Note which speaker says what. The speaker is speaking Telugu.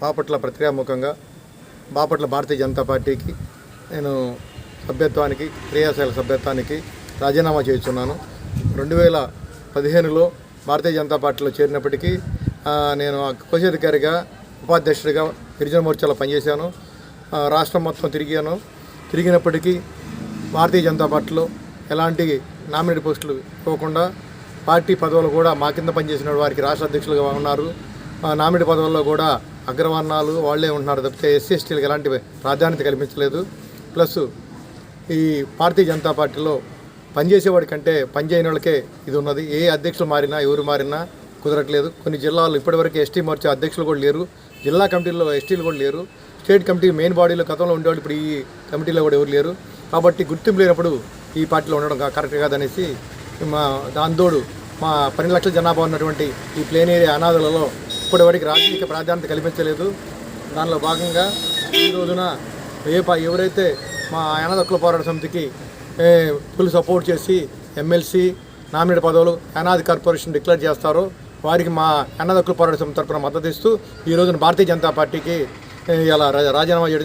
Speaker 1: బాపట్ల ప్రక్రియాముఖంగా బాపట్ల భారతీయ జనతా పార్టీకి నేను సభ్యత్వానికి క్రియాశీల సభ్యత్వానికి రాజీనామా చేస్తున్నాను. రెండు వేల పదిహేనులో భారతీయ జనతా పార్టీలో చేరినప్పటికీ ఆ, నేను కోశాధికారిగా ఉపాధ్యక్షుడిగా గిరిజన మోర్చాలో పనిచేశాను. రాష్ట్రం మొత్తం తిరిగాను. తిరిగినప్పటికీ భారతీయ జనతా పార్టీలో ఎలాంటి నామినేట్ పోస్టులు ఇవ్వకుండా పార్టీ పదవులు కూడా మా కింద పనిచేసిన వారికి రాష్ట్ర అధ్యక్షులుగా ఉన్నారు. నామినేట్ పదవుల్లో కూడా అగ్రవర్ణాలు వాళ్ళే ఉంటున్నారు తప్పితే ఎస్సీ ఎస్టీలకు ఎలాంటి ప్రాధాన్యత కల్పించలేదు. ప్లస్ ఈ భారతీయ జనతా పార్టీలో పనిచేసేవాడి కంటే పనిచేయని వాళ్ళకే ఇది ఉన్నది. ఏ అధ్యక్షులు మారినా ఎవరు మారినా కుదరట్లేదు. కొన్ని జిల్లాలు ఇప్పటివరకు ఎస్టీ మోర్చా అధ్యక్షులు కూడా లేరు. జిల్లా కమిటీలో ఎస్టీలు కూడా లేరు. స్టేట్ కమిటీ మెయిన్ బాడీలో గతంలో ఉండేవాళ్ళు ఇప్పుడు ఈ కమిటీలో కూడా ఎవరు లేరు. కాబట్టి గుర్తింపు లేనప్పుడు ఈ పార్టీలో ఉండడం కరెక్ట్ కాదనేసి మా దాంతోడు మా పన్నెండు లక్షల జనాభా ఉన్నటువంటి ఈ ప్లేన్ ఏరియా అనాథలలో ఇప్పటివరకు రాజకీయ ప్రాధాన్యత కల్పించలేదు. దానిలో భాగంగా ఈ రోజున ఏ ఎవరైతే మా అనాథ పోరాట సమితికి ఫుల్ సపోర్ట్ చేసి ఎమ్మెల్సీ నామినేట్ పదవులు అనాథ కార్పొరేషన్ డిక్లేర్ చేస్తారో వారికి మా అన్నదక్కుల పోరాట సమితి తరఫున మద్దతు ఇస్తూ ఈ రోజున భారతీయ జనతా పార్టీకి ఇలా రాజీనామా చేయడం